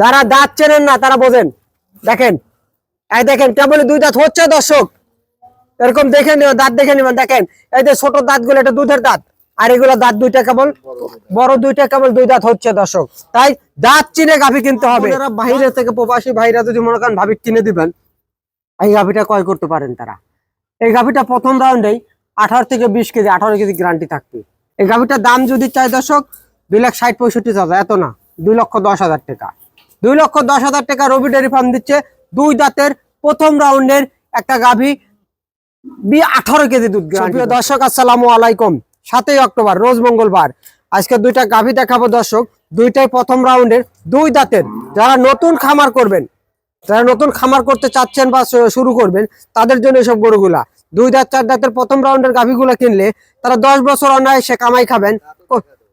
যারা দাঁত চেনেন না, তারা বোঝেন। দেখেন, এই দেখেন কেবল দুই দাঁত হচ্ছে দর্শক। এরকম দেখে নিও, দাঁত দেখে নিবেন। দেখেন, এই যে ছোট দাঁতগুলো এটা দুধের দাঁত। আর এগুলো দাঁত দুইটা কেবল, বড় দুইটা কেবল দুই দাঁত হচ্ছে দর্শক। তাই দাঁত চিনে গাভি কিনতে হবে। বাইরে থেকে প্রবাসী ভাইরা যদি মনে করেন ভাবি কিনে দিবেন, এই গাভিটা ক্রয় করতে পারেন তারা। এই গাভিটা প্রথম রাউন্ডেই আঠারো থেকে বিশ কেজি, আঠারো কেজি গ্যারান্টি থাকবে। এই গাভিটার দাম যদি চাই দর্শক, দুই লাখ ষাট পঁয়ষট্টি হাজার, এত না, দুই লক্ষ দশ হাজার টাকা। দুই লক্ষ দশ হাজার টাকা রবি ডেয়ারি ফার্ম দিচ্ছে। দুই দাঁতের প্রথম রাউন্ডের একটা গাভি বি আঠারো কেজি দুধ প্রিয় দর্শক আসসালামু আলাইকুম। সাতই অক্টোবর রোজ মঙ্গলবার। আজকে দুইটা গাভী দেখাবো দর্শক। দুইটাই প্রথম রাউন্ডের। দুই দাঁতের যারা নতুন খামার করবেন যারা নতুন খামার করতে চাচ্ছেন বা শুরু করবেন তাদের জন্য এসব গরুগুলা। দুই দাঁত চার দাঁতের প্রথম রাউন্ডের গাভিগুলো কিনলে তারা দশ বছর অনায়াসে কামাই খাবেন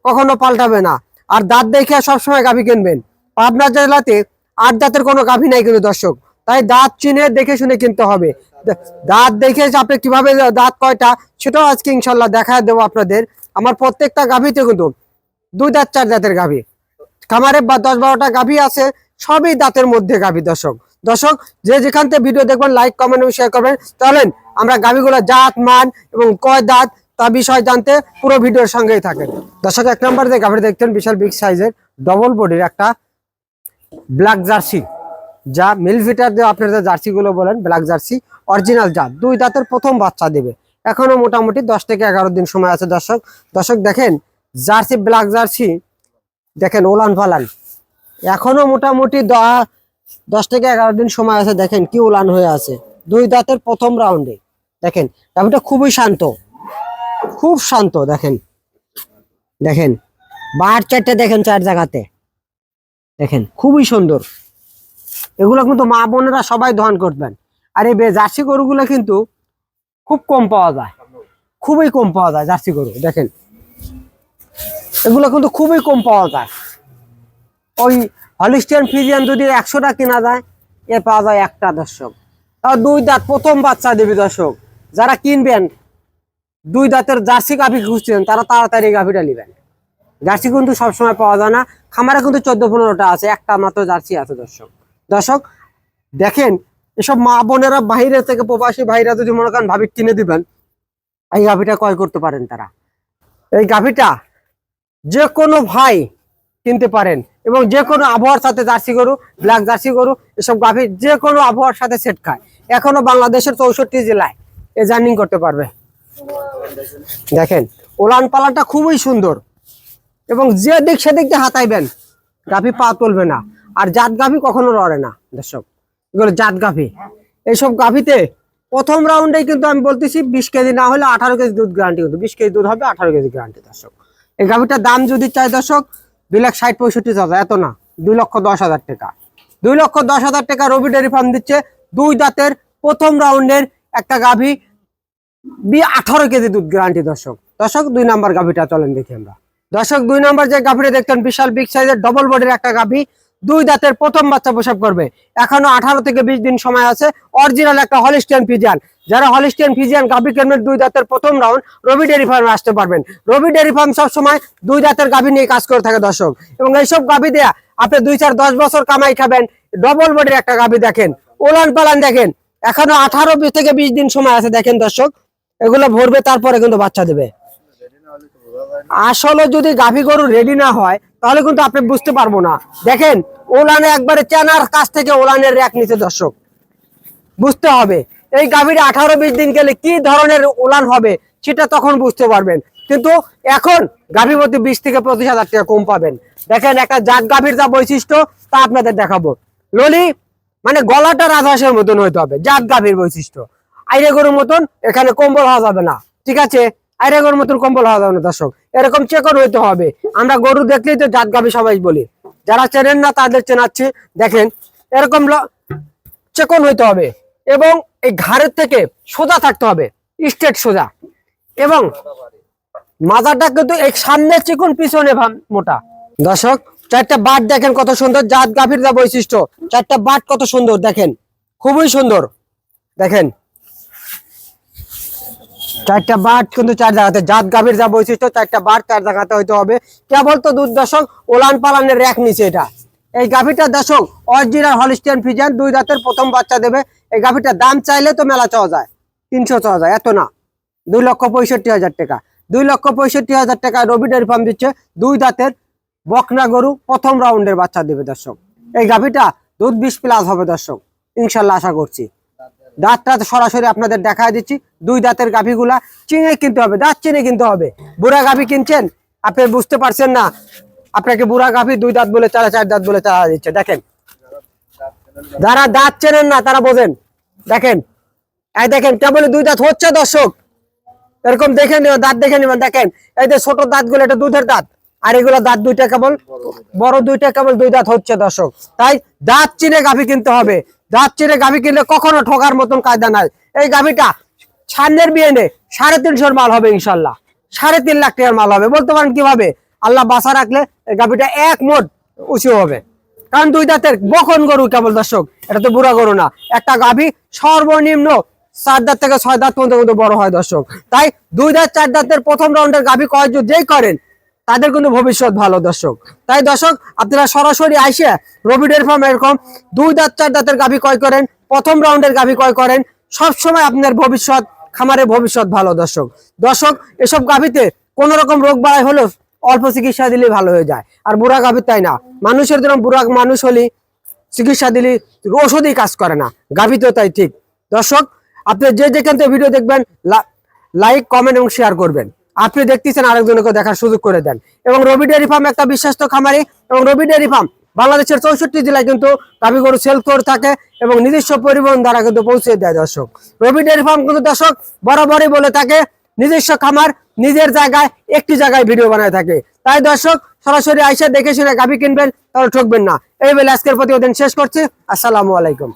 কখনো পাল্টাবে না। আর দাঁত দেখে সবসময় গাভী কিনবেন। পাবনা জেলাতে আট দাঁতের কোনো গাভি নাই কিন্তু দর্শক। তাই দাঁত চিনে দেখে শুনে কিনতে হবে। দাঁত দেখে আপনি কীভাবে দাঁত কয়টা, সেটাও আজকে ইনশাল্লাহ দেখা দেবো আপনাদের। আমার প্রত্যেকটা গাভিতে কিন্তু দুই দাঁত, চার দাঁতের গাভি। খামারে বা দশ বারোটা গাভি আছে, সবই দাঁতের মধ্যে গাভি দর্শক। দর্শক, যে যেখান থেকে ভিডিও দেখবেন লাইক কমেন্ট এবং শেয়ার করবেন চলেন আমরা গাভিগুলো জাত, মান এবং কয় দাঁত, তা বিষয় জানতে পুরো ভিডিওর সঙ্গেই থাকেন। দর্শক, এক নম্বর যে গাভি দেখতেন বিশাল বিগ সাইজের ডবল বডির একটা ব্ল্যাক জার্সি। যা মিলভিটার যে আপনারা জার্সি গুলো বলেন, ব্ল্যাক জার্সি, অরিজিনাল জাত দুই দাঁতের প্রথম বাচ্চা দেবে। এখনও মোটামুটি দশ থেকে এগারো দিন সময় আছে দর্শক। দর্শক, দেখেন, জার্সি, ব্ল্যাক জার্সি, দেখেন, ওলান ফালান। এখনও মোটামুটি দশ থেকে এগারো দিন সময় আছে, দেখেন, কি ওলান হয়ে আছে। দুই দাঁতের প্রথম রাউন্ডে, দেখেন গাভিটা খুবই শান্ত। খুব শান্ত, দেখেন। দেখেন, বার চারটে, দেখেন, চার জায়গাতে। দেখেন, খুবই সুন্দর। এগুলো কিন্তু মা বোনেরা সবাই দহন করবেন। আর এই জার্সি গরুগুলো কিন্তু খুব কম পাওয়া যায়। খুবই কম পাওয়া যায় জার্সি গরু, দেখেন। এগুলো কিন্তু খুবই কম পাওয়া যায়। ওই হলিস্টিয়ান ফিজিয়ান যদি একশোটা কেনা যায়, এ পাওয়া যায় একটা দর্শক। তাও দুই দাঁত, প্রথম বাচ্চা দেবে দর্শক। যারা কিনবেন, দুই দাঁতের জার্সি গাভি খুঁজছেন, তারা তাড়াতাড়ি গাভিটা নেবেন। জার্সি কিন্তু সবসময় পাওয়া যায় না। খামারে কিন্তু চোদ্দ পনেরোটা আছে, একটা মাত্র জার্সি আছে দর্শক। দর্শক, দেখেন, এসব মা বোনেরা বাইরে থেকে প্রবাসী ভাইরা যদি মনে করেন ভাবি কিনে দিবেন, এই গাভিটা ক্রয় করতে পারেন তারা। এই গাভিটা যে কোনো ভাই কিনতে পারেন এবং যে কোনো আবহাওয়ার সাথে জার্সি গরু ব্ল্যাক জার্সি গরু, এসব গাভি যে কোনো আবহাওয়ার সাথে সেট খায়। এখনও বাংলাদেশের চৌষট্টি জেলায় এ জার্নিং করতে পারবে। দেখেন, ওলান পালানটা খুবই সুন্দর। এবং যে দিক সেদিক দিয়ে হাতাইবেন, গাভি পা তুলবে না। আর জাত গাভি কখনো রড়ে না, দর্শক। এগুলো জাত গাভি। এইসব গাভিতে প্রথম রাউন্ডে কিন্তু আমি বলতেছি বিশ কেজি না হলে আঠারো কেজি দুধ গ্যারান্টি কিন্তু, বিশ কেজি দুধ হবে, আঠারো কেজি গ্যারান্টি দর্শক। এই গাভিটার দাম যদি চাই, দর্শক, দুই লাখ ষাট, পঁয়ষট্টি হাজার, এত না, দুই লক্ষ দশ হাজার টাকা। দুই লক্ষ দশ হাজার টাকা রবি ডেয়ারি ফার্ম দিচ্ছে দুই দাঁতের প্রথম রাউন্ডের একটা গাভি, বি আঠারো কেজি দুধ গ্যারান্টি দর্শক। দর্শক, দুই নাম্বার গাভিটা চলেন দেখি আমরা। দর্শক, দুই নম্বর যে গাভিটা দেখতেন, বিশাল বিগ সাইজের ডবল বডির একটা গাভী। দুই দাঁতের প্রথম বাচ্চা প্রসব করবে। এখনও আঠারো থেকে বিশ দিন সময় আছে। অরিজিনাল একটা হলিস্টিয়ান ফিজিয়ান যারা হলিস্টিয়ান ফিজিয়ান গাভী কিনবেন দুই দাঁতের প্রথম রাউন্ড রবি ডেয়ারি ফার্মে আসতে পারবেন। রবি ডেয়ারি ফার্ম সবসময় দুই দাঁতের গাভি নিয়ে কাজ করে থাকে দর্শক। এবং এইসব গাভি দেয়া আপনি দুই, চার, দশ বছর কামাই খাবেন ডবল বডির একটা গাভি দেখেন। ওলান পালান দেখেন। এখনও আঠারো থেকে বিশ দিন সময় আছে দেখেন দর্শক। এগুলো ভরবে, তারপরে কিন্তু বাচ্চা দেবে। আসলে যদি গাভী গরু রেডি না হয়, তাহলে কিন্তু আপনি বুঝতে পারব না। দেখেন, ওলানে একবারে চেনার কাছ থেকে ওলানের র্যাক নিচে দর্শক। বুঝতে হবে, এই গাভীর আঠারো বিশ দিন গেলে কি ধরনের ওলান হবে সেটা তখন বুঝতে পারবেন। কিন্তু এখন গাভী প্রতি বিশ থেকে পঁচিশ হাজার টাকা কম পাবেন। দেখেন, একটা জাত গাভীর যা বৈশিষ্ট্য, তা আপনাদের দেখাবো। ললি মানে গলাটা রাজহাঁসের মতন হইতে হবে, জাত গাভীর বৈশিষ্ট্য। আইরে গরুর মতন, এখানে কম্বল হওয়া যাবে না। ঠিক আছে? আইরে গরুর মতন কম্বল হওয়া যাবে না দর্শক। এরকম চেকন হইতে হবে। আমরা গরু দেখলেই তো জাত গাভী সবাই বলি। যারা চেনেন না, তাদের চেনাচ্ছি। দেখেন, এরকম চেকন হইতে হবে। এবং এই ঘাড়ের থেকে সোজা থাকতে হবে। স্ট্রেট সোজা। এবং মাথাটা কিন্তু এই সামনে চিকন পিছনে মোটা। দর্শক, চারটা বাট দেখেন কত সুন্দর। জাত গাভীর যা বৈশিষ্ট্য, চারটা বাট কত সুন্দর। দেখেন, খুবই সুন্দর। দেখেন চারটা বাট কিন্তু চার জায়গাতে। জাত গাভীর যা বৈশিষ্ট্য, চারটা বাট চার জায়গাতে হইতে হবে। কেবল তো দুধ দর্শক ওলান পালানের র্যাক নিচে এটা। এই গাভিটা দর্শক অরিজিনাল হলিস্টিয়ান ফিজান দুই দাঁতের প্রথম বাচ্চা দেবে। এই গাভিটার দাম চাইলে তো মেলা চাওয়া যায়। তিনশো চাওয়া যায়, এত না। দুই লক্ষ পঁয়ষট্টি হাজার টাকা। দুই লক্ষ পঁয়ষট্টি হাজার টাকা রবি ডেয়ারি ফার্ম দিচ্ছে। দুই দাঁতের বকনা গরু প্রথম রাউন্ডের বাচ্চা দেবে দর্শক। এই গাভিটা দুধ বিশ প্লাস হবে দর্শক। ইনশাল্লাহ আশা করছি। দাঁতটা সরাসরি আপনাদের দেখা দিচ্ছি। দুই দাঁতের গাভিগুলা চিনে কিনতে হবে, দাঁত চিনে কিনতে হবে। বুড়া গাভি কিনছেন? আপনি বুঝতে পারছেন না। আপনাকে বুড়া গাভি দুই দাঁত বলে চারা চার দাঁত বলে চারা দিচ্ছে। দেখেন। যারা দাঁত চেনেন না, তারা বোঝেন। দেখেন। এই দেখেন কেবল দুই দাঁত হচ্ছে দর্শক। এরকম দেখে নিও, দাঁত দেখে নিবেন। দেখেন, এই যে ছোট দাঁতগুলো এটা দুধের দাঁত। আর এগুলো দাঁত দুইটা কেবল, বড় দুইটা কেবল দুই দাঁত হচ্ছে দর্শক। তাই দাঁত চিনে গাভি কিনতে হবে। দাঁত চিনে গাভি কিনলে কখনো ঠকার মতন কায়দা নাই। এই গাভিটা সামনের বিয়ে নে সাড়ে তিনশোর মাল হবে ইনশাল্লাহ। সাড়ে তিন লাখ টাকার মাল হবে। বলতে পারেন কীভাবে? আল্লাহ বাসা রাখলে এই গাভিটা এক মোট উঁচু হবে। কারণ দুই দাঁতের বকন গরু, কেবল দর্শক, এটা তো বুড়া গরু না। একটা গাভি সর্বনিম্ন চার দাঁত থেকে ছয় দাঁত পর্যন্ত বড় হয় দর্শক। তাই দুই দাঁত, চার দাঁতের প্রথম রাউন্ডের গাভি কয় যেই করেন তাদের কিন্তু ভবিষ্যৎ ভালো, দর্শক। তাই দর্শক, আপনারা সরাসরি আইসে রবিডের ফার্ম এরকম দুই দাঁত, চার দাঁতের গাভি কয় করেন, প্রথম রাউন্ডের গাভি কয় করেন সব সময় আপনার ভবিষ্যৎ খামারের ভবিষ্যৎ ভালো, দর্শক। দর্শক, এসব গাভিতে কোন রকম রোগ বাড়াই হলো অল্প চিকিৎসা দিলে ভালো হয়ে যায়। আর বুড়া গাভি তাই না, মানুষের যেরকম বুড়া মানুষ হলি চিকিৎসা দিলে ওষুধই কাজ করে না গাভি তো তাই ঠিক। দর্শক, আপনি যে যেখান থেকে ভিডিও দেখবেন লাইক কমেন্ট এবং শেয়ার করবেন। আপনি দেখতেছেন আরেকজনকে দেখার সুযোগ করে দেন। এবং রবি ডেয়ারি ফার্ম একটা বিশ্বস্ত খামারি এবং রবি ডেয়ারি ফার্ম বাংলাদেশের চৌষট্টি জেলায় কিন্তু গাভী গরু সেল করে থাকে এবং নিজস্ব পরিবহন দ্বারা কিন্তু পৌঁছে দেয় দর্শক। রবি ডেয়ারি ফার্ম কিন্তু দর্শক বরাবরই বলে থাকে, নিজস্ব খামার, নিজের জায়গায়, একটি জায়গায় ভিডিও বানায় থাকে। তাই দর্শক, সরাসরি আইসা দেখে শুনে গাভী কিনবেন, তাহলে ঠকবেন না। এই বলে আজকের প্রতিবেদন, শেষ করছি। আসসালামু আলাইকুম।